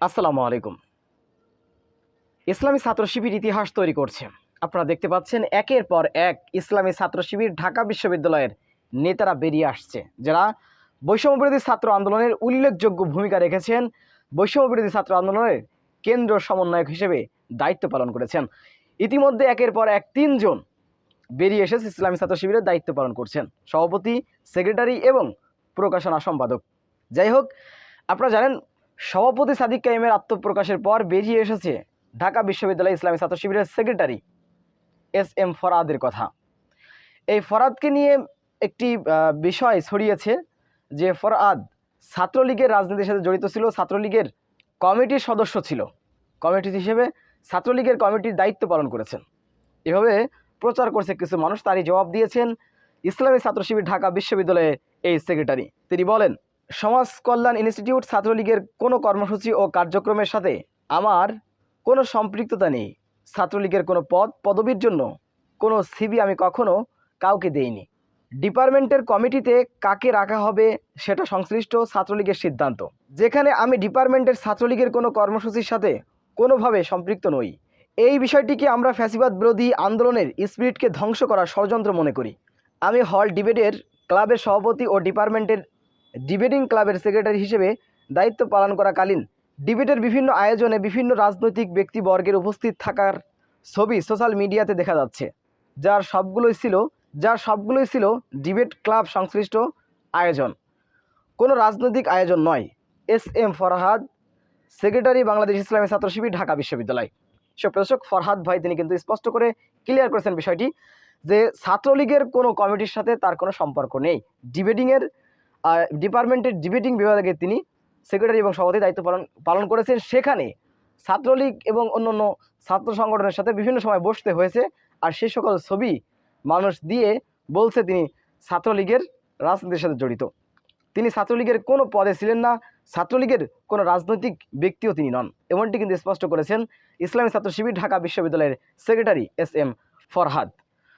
আসসালামু আলাইকুম। ইসলামী ছাত্র শিবির ইতিহাস তৈরি করছে। আপনারা দেখতে পাচ্ছেন একের পর এক ইসলামী ছাত্র শিবির ঢাকা বিশ্ববিদ্যালয়ের নেতারা বেরিয়ে আসছে। যারা বৈষম্যবিরোধী ছাত্র আন্দোলনের উল্লেখযোগ্য ভূমিকা রেখেছেন, বৈষম্যবিরোধী ছাত্র আন্দোলনের কেন্দ্র সমন্বয়ক হিসেবে দায়িত্ব পালন করেছেন। ইতিমধ্যে একের পর এক তিনজন বেরিয়ে এসেছে ইসলামী ছাত্র শিবিরের দায়িত্ব পালন করছেন। সভাপতি, সেক্রেটারি এবং প্রকাশনা সম্পাদক। যাই হোক, আপনারা জানেন সভাপতি সাদিক কাইমের আত্মপ্রকাশের পর বেরিয়ে এসেছে ঢাকা বিশ্ববিদ্যালয় ইসলামী ছাত্র শিবিরের সেক্রেটারি এস এম ফরাদের কথা। এই ফরাদকে নিয়ে একটি বিষয় ছড়িয়েছে যে ফরাদ ছাত্রলীগের রাজনীতির সাথে জড়িত ছিল, ছাত্রলীগের কমিটির সদস্য ছিল। কমিটি হিসেবে ছাত্রলীগের কমিটির দায়িত্ব পালন করেছেন। এভাবে প্রচার করছে কিছু মানুষ, তারই জবাব দিয়েছেন ইসলামী ছাত্র শিবির ঢাকা বিশ্ববিদ্যালয়ের এই সেক্রেটারি। তিনি বলেন সমাজ কল্যাণ ইনস্টিটিউট ছাত্রলীগের কোনো কর্মসূচি ও কার্যক্রমের সাথে আমার কোনো সম্পৃক্ততা নেই। ছাত্রলীগের কোনো পদ, পদবীর জন্য কোনো সিবি আমি কখনো কাউকে দেইনি। ডিপার্টমেন্টের কমিটিতে কাকে রাখা হবে সেটা সংশ্লিষ্ট ছাত্রলীগের সিদ্ধান্ত। যেখানে আমি ডিপার্টমেন্টের ছাত্রলীগের কোনো কর্মসূচির সাথে কোনোভাবে সম্পৃক্ত নই। এই বিষয়টিকে আমরা ফ্যাসিবাদ বিরোধী আন্দোলনের স্পিরিটকে ধ্বংস করার ষড়যন্ত্র মনে করি। আমি হল ডিবেটের ক্লাবের সভাপতি ও ডিপার্টমেন্টের ডিবেটিং ক্লাবের সেক্রেটারি হিসেবে দায়িত্ব পালন করাকালীন ডিবেটের বিভিন্ন আয়োজনে বিভিন্ন রাজনৈতিক ব্যক্তিবর্গের উপস্থিত থাকার ছবি সোশ্যাল মিডিয়াতে দেখা যাচ্ছে। যার সবগুলোই ছিল, যার সবগুলোই ছিল ডিবেট ক্লাব সংশ্লিষ্ট আয়োজন। কোনো রাজনৈতিক আয়োজন নয়। S M Farhad, secretary Bangladesh Islami Chhatra Shibir, Dhaka বিশ্ববিদ্যালয়। সুপ্রদর্শক ফরহাদ ভাই, তিনি কিন্তু স্পষ্ট করে ক্লিয়ার করেছেন বিষয়টি যে ছাত্রলীগের কোনো কমিটির সাথে তার কোনো সম্পর্ক নেই। ডিবেটিংয়ের ডিপার্টমেন্টের ডিবেটিং বিভাগে তিনি সেক্রেটারি এবং সভাপতি দায়িত্ব পালন পালন করেছেন। সেখানে ছাত্রলীগ এবং অন্যান্য ছাত্র সংগঠনের সাথে বিভিন্ন সময় বসতে হয়েছে আর সেই সকল ছবি মানুষ দিয়ে বলছে তিনি ছাত্রলীগের রাজনীতির সাথে জড়িত। তিনি ছাত্রলীগের কোনো পদে ছিলেন না, ছাত্রলীগের কোনো রাজনৈতিক ব্যক্তিও তিনি নন। এমনটি কিন্তু স্পষ্ট করেছেন ইসলামী ছাত্র শিবির ঢাকা বিশ্ববিদ্যালয়ের সেক্রেটারি এস এম ফরহাদ।